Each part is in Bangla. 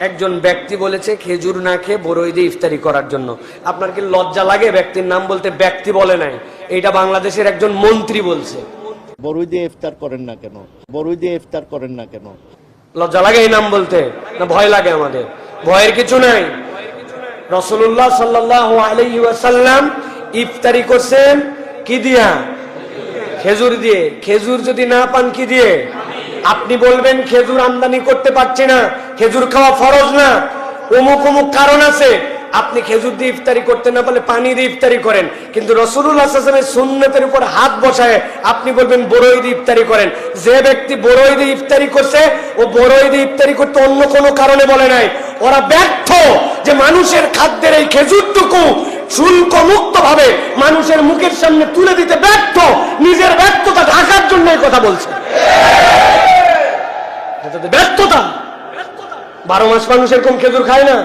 একজন ব্যক্তি বলেছে খেজুর না খেয়ে বড়ই দিয়ে ইফতারি করার জন্য। আপনার কি লজ্জা লাগে ব্যক্তির নাম বলতে? ব্যক্তি বলে নাই। এটা বাংলাদেশের একজন মন্ত্রী বলছে। বড়ই দিয়ে ইফতার করেন না কেন? বড়ই দিয়ে ইফতার করেন না কেন? লজ্জা লাগে এই নাম বলতে? না ভয় লাগে আমাদের। ভয়ের কিছু নাই। রসুল্লাহ সাল্লাহ ওয়াসাল্লাম ইফতারি করছেন কি দিয়া? খেজুর দিয়ে। খেজুর যদি না পান কি দিয়ে? আপনি বলবেন খেজুর আমদানি করতে পারছি না, খেজুর খাওয়া ফরজ না। অমুক অমুক কারণ আছে। আপনি খেজুর দিয়ে ইফতারি করতে না পারলে পানি দিয়ে ইফতারি করেন। কিন্তু রসুলের সুন্নতের উপর হাত বসায়, আপনি বলবেন বড়ই দিয়ে ইফতারি করেন। যে ব্যক্তি বড়ই দিয়ে ইফতারি করছে, ও বড়ই দিয়ে ইফতারি করতে অন্য কোনো কারণে বলে নাই। ওরা ব্যর্থ যে মানুষের খাদ্যের এই খেজুরটুকু শুল্ক মুক্ত ভাবে মানুষের মুখের সামনে তুলে দিতে ব্যর্থ। নিজের ব্যর্থতা ঢাকার জন্য এই কথা বলছে। ব্যর্থতা। বারো মাস মানুষ এরকম খেজুর খায় না।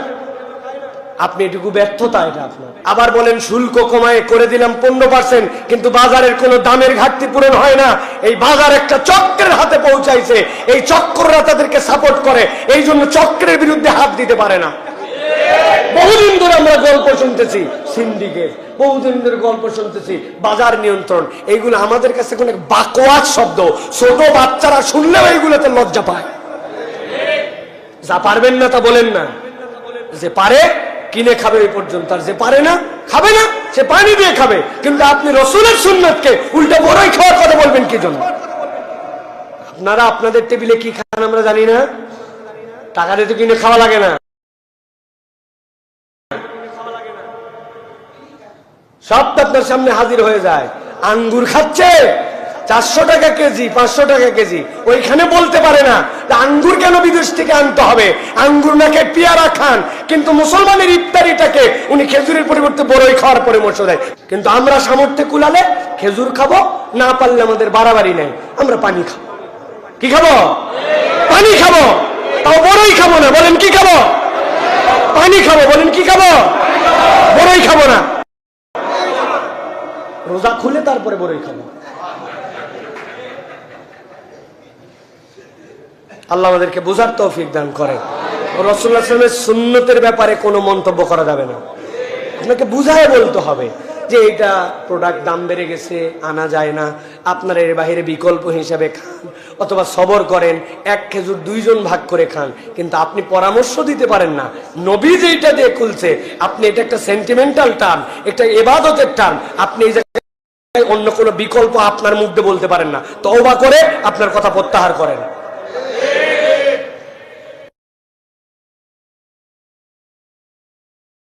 আপনি এটুকু ব্যর্থতা এটা আপনার। আবার বলেন, শুল্ক কমায় করে দিলাম পনেরো পার্সেন্ট কিন্তু বাজারের কোনো দামের ঘাটতি পূরণ হয় না। এই বাজার একটা চক্রের হাতে পৌঁছাইছে। এই চক্ররা তাদেরকে সাপোর্ট করে। এই জন্য চক্রের বিরুদ্ধে হাত দিতে পারে না। বহুদিন ধরে আমরা গল্প শুনতেছি সিন্ডিকেট বহুদিন ধরে গল্প শুনতেছি, বাজার নিয়ন্ত্রণ, এইগুলো আমাদের কাছে কোনো বাকোয়াজ শব্দ। ছোট বাচ্চারা শুনলেও এইগুলোতে লজ্জা পায়। যা পারবেন না তা বলেন না। যে পারে, কিনে খাবে এই পর্যন্ত। আর যে পারে না, খাবে না। সে পানি দিয়ে খাবে। কিন্তু আপনি রসুলের সুন্নতকে উল্টা বড়ই খাওয়ার কথা বলবেন কি জন্য? আপনারা আপনাদের টেবিলে কি খান আমরা জানি না। টাকা দিয়ে তো কিনে খাওয়া লাগে না। সব আপনার সামনে হাজির হয়ে যায়। আঙ্গুর খাচ্ছে। চারশো টাকা কেজি, পাঁচশো টাকা কেজি। ওইখানে বলতে পারে না আঙ্গুর কেন বিদেশ থেকে আনতে হবে? আঙ্গুর নাকে পেয়ারা খান। কিন্তু মুসলমানের ইফতারিটাকে উনি খেজুরের পরিবর্তে বড়ই খাওয়ার পরামর্শ দেয়। কিন্তু আমরা সামর্থ্যে কুলালে খেজুর খাব, না পারলে আমাদের বাড়াবাড়ি নেই। আমরা পানি খাব। কি খাব? পানি খাব। তাও বড়ই খাব না। বলেন কি খাব? পানি খাব। বলেন কি খাব? বড়ই খাব না। রোজা খুলে তারপরে বড়ই খাব। আল্লাহ আমাদেরকে বোঝার তৌফিক দান করে। রসুল্লাহ সাল্লামের সুন্নতের ব্যাপারে কোনো মন্তব্য করা যাবে না। আপনাকে বুঝায় বলতে হবে যে এটা প্রোডাক্ট দাম বেড়ে গেছে, আনা যায় না। আপনারা এর বাহিরে বিকল্প হিসাবে খান অথবা সবর করেন, এক খেজুর দুইজন ভাগ করে খান। কিন্তু আপনি পরামর্শ দিতে পারেন না। নবী যেটা দিয়ে খুলছে, আপনি এটা একটা সেন্টিমেন্টাল টার্ম একটা এবাদতের টার্ম আপনি এই অন্য কোনো বিকল্প আপনার মুখ দিয়ে বলতে পারেন না। তওবা করে আপনার কথা প্রত্যাহার করেন।